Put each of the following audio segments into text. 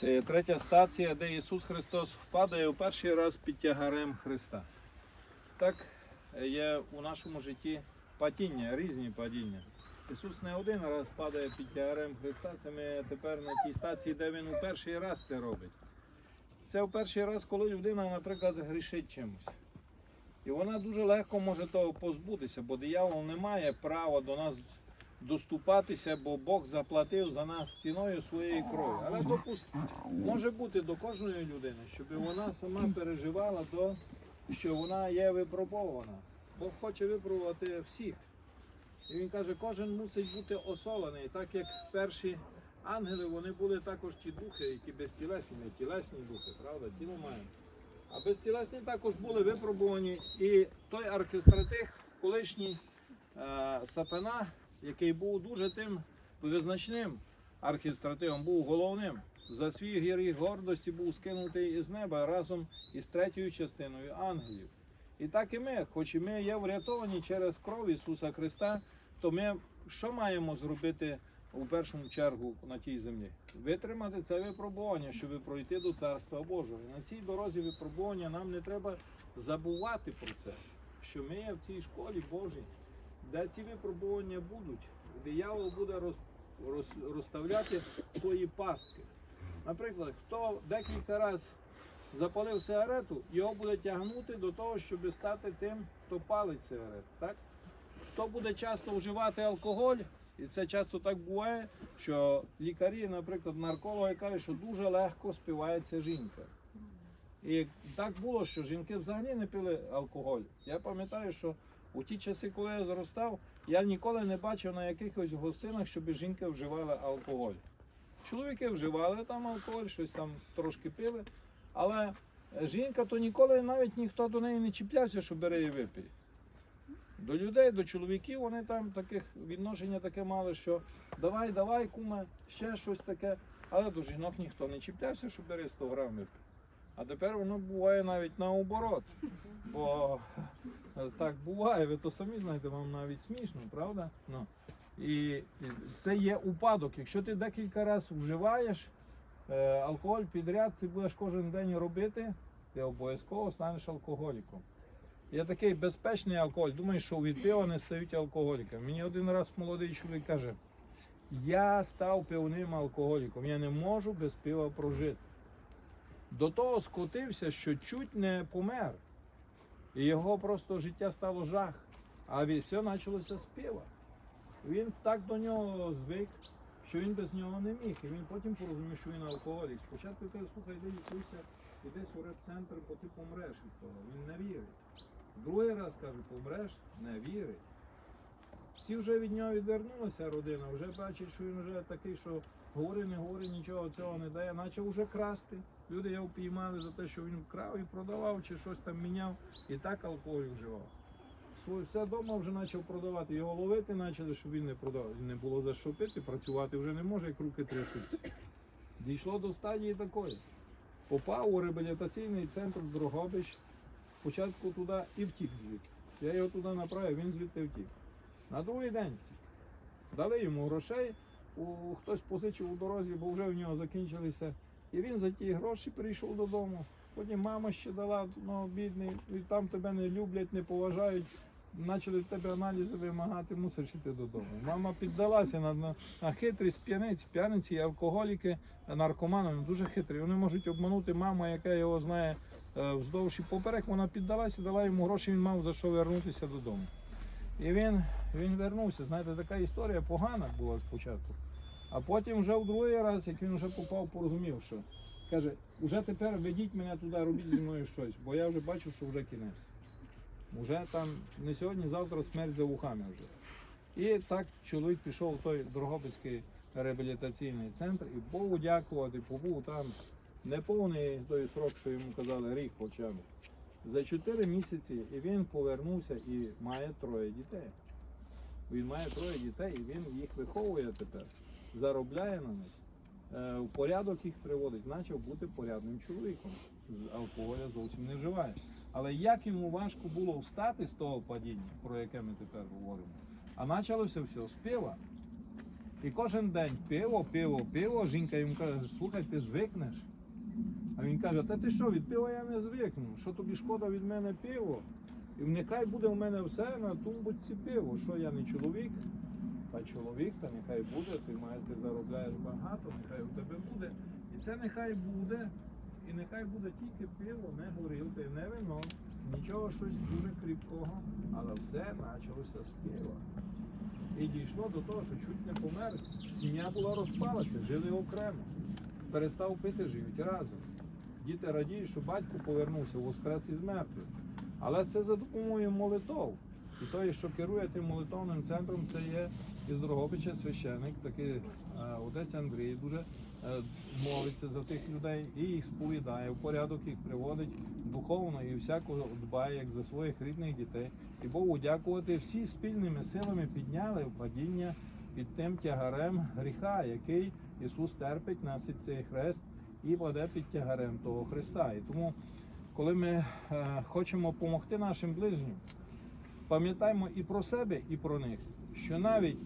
Це є третя стація, де Ісус Христос впадає у перший раз під тягарем Христа. Так є у нашому житті падіння, різні падіння. Ісус не один раз падає під тягарем Христа. Це ми тепер на тій стації, де Він у перший раз це робить. Це у перший раз, коли людина, наприклад, грішить чимось. І вона дуже легко може того позбутися, бо диявол не має права до нас доступатися, бо Бог заплатив за нас ціною своєї крові. Але допуст, може бути до кожної людини, щоб вона сама переживала то, що вона є випробована. Бог хоче випробувати всіх. І він каже, кожен мусить бути осолений, так як перші ангели, вони були також ті духи, які безтілесні, не тілесні духи, правда, тіло маємо. А безтілесні також були випробувані. І той архистратих, колишній е, сатана, який був дуже тим визначним архістратигом, був головним. За свій гіріх гордості був скинутий із неба разом із третьою частиною ангелів. І так і ми, хоч і ми є врятовані через кров Ісуса Христа, то ми що маємо зробити у першу чергу на тій землі? Витримати це випробування, щоб пройти до Царства Божого. На цій дорозі випробування нам не треба забувати про це, що ми є в цій школі Божій, де ці випробування будуть. Диявол буде роз, роз, розставляти свої пастки. Наприклад, хто декілька разів запалив сигарету, його буде тягнути до того, щоб стати тим, хто палить сигарету. Так? Хто буде часто вживати алкоголь, і це часто так буває, що лікарі, наприклад, наркологи кажуть, що дуже легко співається жінка. І так було, що жінки взагалі не пили алкоголь. Я пам'ятаю, що у ті часи, коли я зростав, я ніколи не бачив на якихось гостинах, щоб жінки вживали алкоголь. Чоловіки вживали там алкоголь, щось там трошки пили, але жінка то ніколи навіть ніхто до неї не чіплявся, що бери і випий. До людей, до чоловіків вони там таких відношення таке мали, що давай, давай, куме, ще щось таке. Але до жінок ніхто не чіплявся, що бери 100 грам випий. А тепер воно буває навіть наоборот. Бо так буває, ви то самі знаєте, вам навіть смішно, правда? Ну. І це є упадок. Якщо ти декілька разів вживаєш е, алкоголь підряд, це будеш кожен день робити, ти обов'язково станеш алкоголіком. Є такий безпечний алкоголь. Думаю, що від пива не стають алкоголіками. Мені один раз молодий чоловік каже: я став пивним алкоголіком, я не можу без пива прожити. До того скотився, що чуть не помер. І його просто життя стало жах. А все почалося з пива. Він так до нього звик, що він без нього не міг. І він потім порозумів, що він алкоголік. Спочатку каже, слухай, йди лікуйся, іди в реп-центр, бо ти помреш від того. Він не вірить. Другий раз каже, помреш, не вірить. Всі вже від нього відвернулися родина, вже бачать, що він вже такий, що говори, не говори, нічого цього не дає, почав вже красти. Люди його піймали за те, що він вкрав і продавав, чи щось там міняв, і так алкоголь вживав. Своє все вдома вже почав продавати. Його ловити почали, щоб він не продавав. Не було за що пити, працювати вже не може, як руки трясуться. Дійшло до стадії такої. Попав у реабілітаційний центр Дрогобич, спочатку туди і втік звідти. Я його туди направив, він звідти втік. На другий день дали йому грошей, у, хтось позичив у дорозі, бо вже в нього закінчилися. І він за ті гроші прийшов додому. Потім мама ще дала, ну бідний, і там тебе не люблять, не поважають. Почали тебе аналізи вимагати, мусиш йти додому. Мама піддалася на, на, на хитрість п'яниць, п'яниці, алкоголіки, наркомани вони дуже хитрі. Вони можуть обманути маму, яка його знає е, вздовж і поперек. Вона піддалася, дала йому гроші, він мав за що вернутися додому. І він, він вернувся. Знаєте, така історія погана була спочатку. А потім вже в другий раз, як він вже попав, порозумів, що каже, уже тепер ведіть мене туди, робіть зі мною щось, бо я вже бачу, що вже кінець. Уже там не сьогодні, завтра смерть за вухами вже. І так чоловік пішов в той Дрогобицький реабілітаційний центр і Богу дякувати, побув там неповний той срок, що йому казали, рік хоча б. За 4 місяці і він повернувся і має троє дітей. Він має троє дітей і він їх виховує тепер, заробляє на них, е, в порядок їх приводить, почав бути порядним чоловіком. З алкоголя зовсім не вживає. Але як йому важко було встати з того падіння, про яке ми тепер говоримо, а почалося все з пива. І кожен день пиво, пиво, пиво. Жінка йому каже, слухай, ти звикнеш. А він каже, та ти що, від пива я не звикну. Що тобі шкода від мене пиво? І нехай буде в мене все на тумбочці пиво. Що я не чоловік? Та чоловік, та нехай буде, ти маєш, ти заробляєш багато, нехай у тебе буде. І це нехай буде. І нехай буде тільки пиво, не горілка, і не вино, нічого щось дуже кріпкого, але все почалося з пива. І дійшло до того, що чуть не помер. Сім'я була розпалася, жили окремо. Перестав пити, живуть разом. Діти радіють, що батько повернувся, воскрес із мертвих. Але це за допомогою молитов. І той, що керує тим молитовним центром, це є із Дрогобича священик, такий е, отець Андрій, дуже е, молиться за тих людей і їх сповідає, в порядок їх приводить духовно і всякого дбає як за своїх рідних дітей. І Богу дякувати, всі спільними силами підняли падіння під тим тягарем гріха, який Ісус терпить, носить цей хрест і веде під тягарем того Христа. І тому, коли ми е, хочемо допомогти нашим ближнім, пам'ятаємо і про себе, і про них, що навіть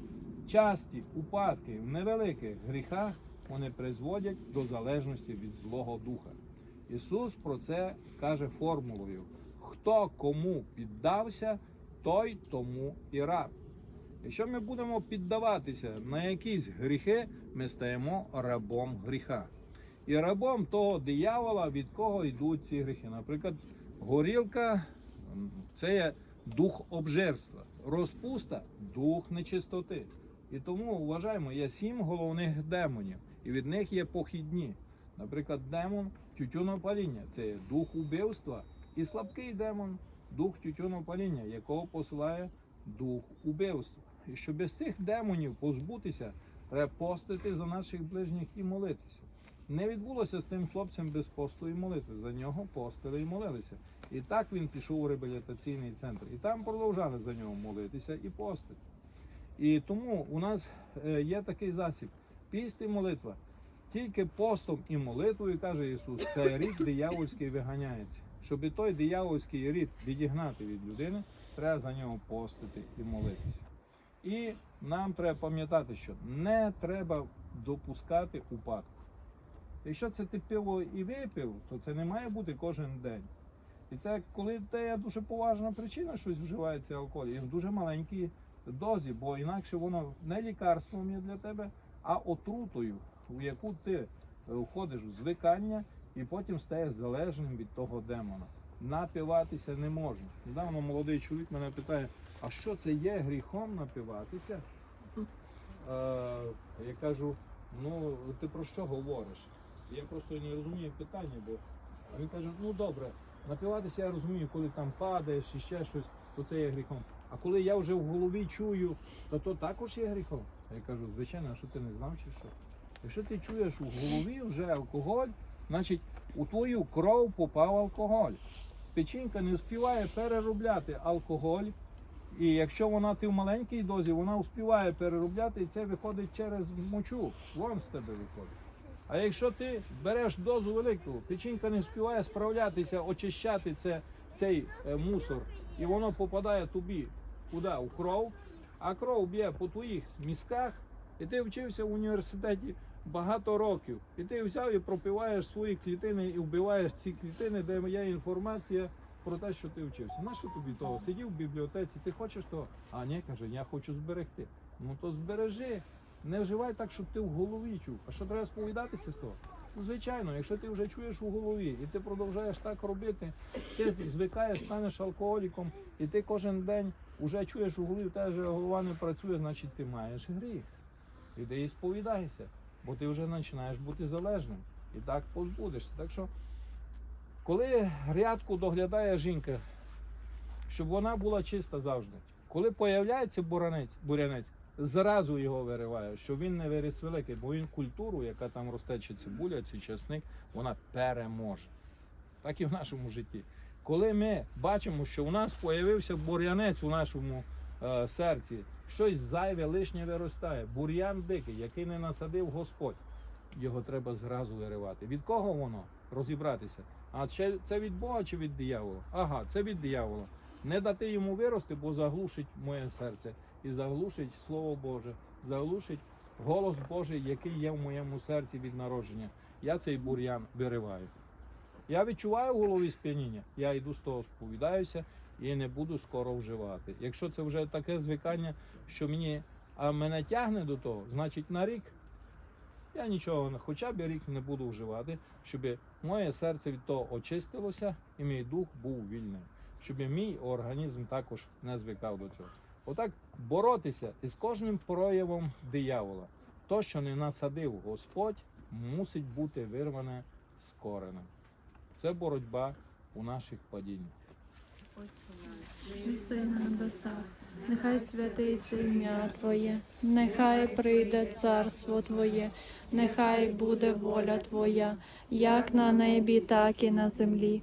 часті упадки в невеликих гріхах вони призводять до залежності від Злого Духа. Ісус про це каже формулою: хто кому піддався, той тому і раб. Якщо ми будемо піддаватися на якісь гріхи, ми стаємо рабом гріха. І рабом того диявола, від кого йдуть ці гріхи. Наприклад, горілка це є дух обжерства, розпуста дух нечистоти. І тому вважаємо, є сім головних демонів, і від них є похідні. Наприклад, демон тютюнопаління це є дух убивства, і слабкий демон дух тютюнопаління, якого посилає дух убивства. І щоб без цих демонів позбутися, треба постити за наших ближніх і молитися. Не відбулося з тим хлопцем без посту і молитви. За нього постили і молилися. І так він пішов у реабілітаційний центр. І там продовжали за нього молитися і постити. І тому у нас е, є такий засіб: піст і молитва. Тільки постом і молитвою, каже Ісус, цей рід диявольський виганяється. Щоб той диявольський рід відігнати від людини, треба за нього постити і молитися. І нам треба пам'ятати, що не треба допускати упадку. Якщо це ти пиво і випив, то це не має бути кожен день. І це коли те є дуже поважна причина, щось вживається алкоголь, і в дуже маленькій дозі, бо інакше воно не лікарством є для тебе, а отрутою, в яку ти е, входиш в звикання і потім стаєш залежним від того демона. Напиватися не можна. Недавно молодий чоловік мене питає, а що це є гріхом напиватися? Е, я кажу, ну ти про що говориш? Я просто не розумію питання, бо він каже, ну добре, напиватися я розумію, коли там падаєш і ще щось, то це є гріхом. А коли я вже в голові чую, то то також є гріхом. Я кажу, звичайно, що ти не знав чи що? Якщо ти чуєш у голові вже алкоголь, значить у твою кров попав алкоголь. Печінка не успіває переробляти алкоголь. І якщо вона ти в маленькій дозі, вона успіває переробляти і це виходить через мочу. Вон з тебе виходить. А якщо ти береш дозу велику, печінка не встигає справлятися, очищати це, цей е, мусор, і воно попадає тобі куди? У кров, а кров б'є по твоїх мізках, і ти вчився в університеті багато років. І ти взяв і пропиваєш свої клітини і вбиваєш ці клітини, де є інформація про те, що ти вчився. На що тобі того? Сидів в бібліотеці, ти хочеш того? А ні, каже, я хочу зберегти. Ну то збережи. Не вживай так, щоб ти в голові чув. А що треба сповідатися з того? Ну, звичайно, якщо ти вже чуєш у голові і ти продовжуєш так робити, ти звикаєш, станеш алкоголіком, і ти кожен день вже чуєш у голові, в тебе голова не працює, значить ти маєш гріх. Іди і сповідайся, бо ти вже починаєш бути залежним. І так позбудешся. Так що, коли грядку доглядає жінка, щоб вона була чиста завжди. Коли появляється буранець, бурянець, зразу його вириває, щоб він не виріс великий, бо він культуру, яка там росте, чи цибуля, чи часник, вона переможе. Так і в нашому житті. Коли ми бачимо, що у нас появився бур'янець у нашому е, серці, щось зайве, лишнє виростає, бур'ян дикий, який не насадив Господь, його треба зразу виривати. Від кого воно? Розібратися. А ще це від Бога чи від диявола? Ага, це від диявола. Не дати йому вирости, бо заглушить моє серце і заглушить Слово Боже, заглушить голос Божий, який є в моєму серці від народження. Я цей бур'ян вириваю. Я відчуваю в голові сп'яніння, я йду з того сповідаюся і не буду скоро вживати. Якщо це вже таке звикання, що мені а мене тягне до того, значить на рік я нічого хоча б рік не буду вживати, щоб моє серце від того очистилося і мій дух був вільним, щоб мій організм також не звикав до цього. Отак боротися із кожним проявом диявола. То, що не насадив Господь, мусить бути вирване з коренем. Це боротьба у наших падіннях. Єси на небесах, нехай святиться ім'я Твоє, нехай прийде царство Твоє, нехай буде воля Твоя, як на небі, так і на землі.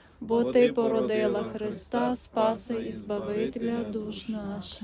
бо ти породила Христа, Спаси і Збавителя душ наших.